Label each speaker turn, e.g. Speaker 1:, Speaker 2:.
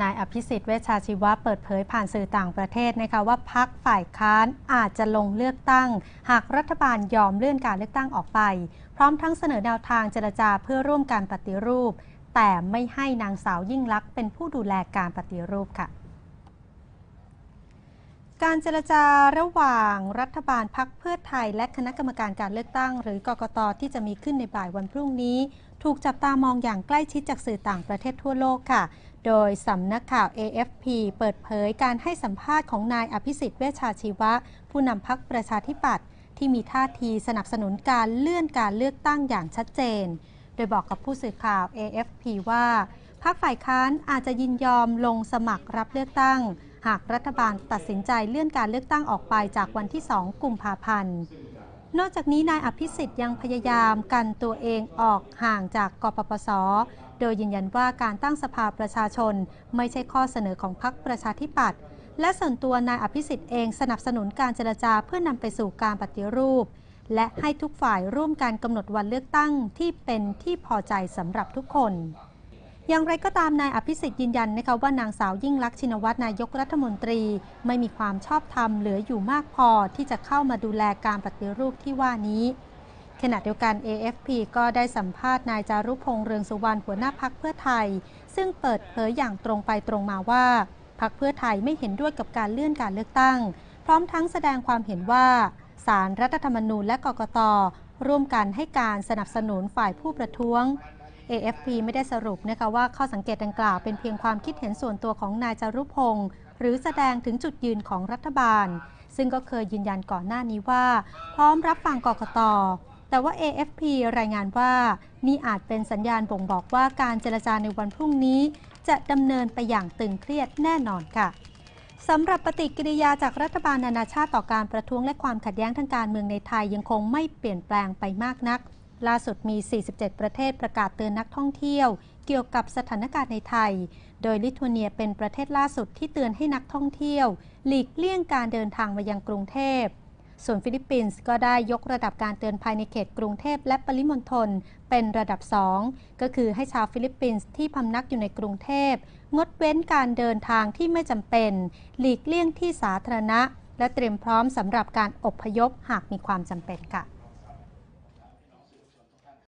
Speaker 1: นายอภิสิทธิ์เวชชาชีวะเปิดเผยผ่านสื่อต่างประเทศนะคะว่าพักฝ่ายค้านอาจจะลงเลือกตั้ง หากรัฐบาลยอมเลื่อนการเลือกตั้งออกไป พร้อมทั้งเสนอแนวทางเจรจาเพื่อร่วมการปฏิรูป แต่ไม่ให้นางสาวยิ่งลักษณ์เป็นผู้ดูแลการปฏิรูปค่ะ การเจรจาระหว่างรัฐบาลพักเพื่อไทย และคณะกรรมการการเลือกตั้ง หรือกกตที่จะมีขึ้นในบ่ายวันพรุ่งนี้ ถูกจับตามองอย่างใกล้ชิดจากสื่อต่างประเทศทั่วโลกค่ะ โดยสำนักข่าว AFP เปิดเผยการให้สัมภาษณ์ของนายอภิสิทธิ์เวชชาชีวะ ผู้นำพักประชาธิปัตย์ที่มีท่าทีสนับสนุนการเลื่อนการเลือกตั้งอย่างชัดเจน โดยบอกกับผู้สื่อข่าว AFP ว่าพรรคฝ่ายค้านอาจจะยินยอมลงสมัครรับเลือกตั้ง หากรัฐบาลตัดสินใจเลื่อนการเลือกตั้งออกไปจากวันที่ 2 กุมภาพันธ์ นอกจากนี้นายอภิสิทธิ์ยังพยายามกันตัวเองออกห่างจากกปปส โดยยืนยันว่าการตั้งสภาประชาชน ไม่ใช่ข้อเสนอของพรรคประชาธิปัตย์และส่วนตัวนายอภิสิทธิ์เองสนับสนุนการเจรจาเพื่อนำไปสู่การปฏิรูป และให้ทุกฝ่ายร่วมการกำหนดวันเลือกตั้งที่เป็นที่พอใจสำหรับทุกคน อย่างไรก็ตามนายอภิสิทธิ์ยืนยันนะคะว่านางสาวยิ่งลักษณ์ชินวัตรนายกรัฐมนตรี ไม่มีความชอบธรรมเหลืออยู่มากพอที่จะเข้ามาดูแลการปฏิรูปที่ว่านี้ ขณะเดียวกัน AFP ก็ได้สัมภาษณ์นายจารุพงษ์เรืองสุวรรณหัวหน้าพักเพื่อไทย ซึ่งเปิดเผยอย่างตรงไปตรงมาว่าพักเพื่อไทยไม่เห็นด้วยกับการเลื่อนการเลือกตั้ง พร้อมทั้งแสดงความเห็นว่าสารรัฐธรรมนูญและกกตร่วมกันให้การสนับสนุนฝ่ายผู้ประท้วง AFP ไม่ได้สรุปนะคะว่าข้อสังเกตดังกล่าวเป็นเพียงความคิดเห็นส่วนตัวของนายจารุพงศ์หรือแสดงถึงจุดยืนของรัฐบาล ซึ่งก็เคยยืนยันก่อนหน้านี้ว่า พร้อมรับฟังกกตแต่ว่า AFP รายงานว่านี่อาจเป็นสัญญาณบ่งบอกว่าการเจรจาในวันพรุ่งนี้ จะดำเนินไปอย่างตึงเครียดแน่นอนค่ะสำหรับปฏิกิริยาจากรัฐบาลนานาชาติต่อการประท้วงและความขัดแย้งทางการเมืองในไทยยังคงไม่เปลี่ยนแปลงไปมากนัก ล่าสุดมี 47 ประเทศประกาศเตือนนักท่องเที่ยว เกี่ยวกับสถานการณ์ในไทย โดยลิทัวเนียเป็นประเทศล่าสุดที่เตือนให้นักท่องเที่ยว หลีกเลี่ยงการเดินทางมายังกรุงเทพ ส่วนฟิลิปปินส์ก็ได้ยกระดับการเตือนภายในเขตกรุงเทพและปริมณฑลเป็นระดับ 2 ก็คือให้ชาวฟิลิปปินส์ที่พำนักอยู่ในกรุงเทพ งดเว้นการเดินทางที่ไม่จำเป็น หลีกเลี่ยงที่สาธารณะ และเตรียมพร้อมสำหรับการอบพยพหากมีความจำเป็นค่ะ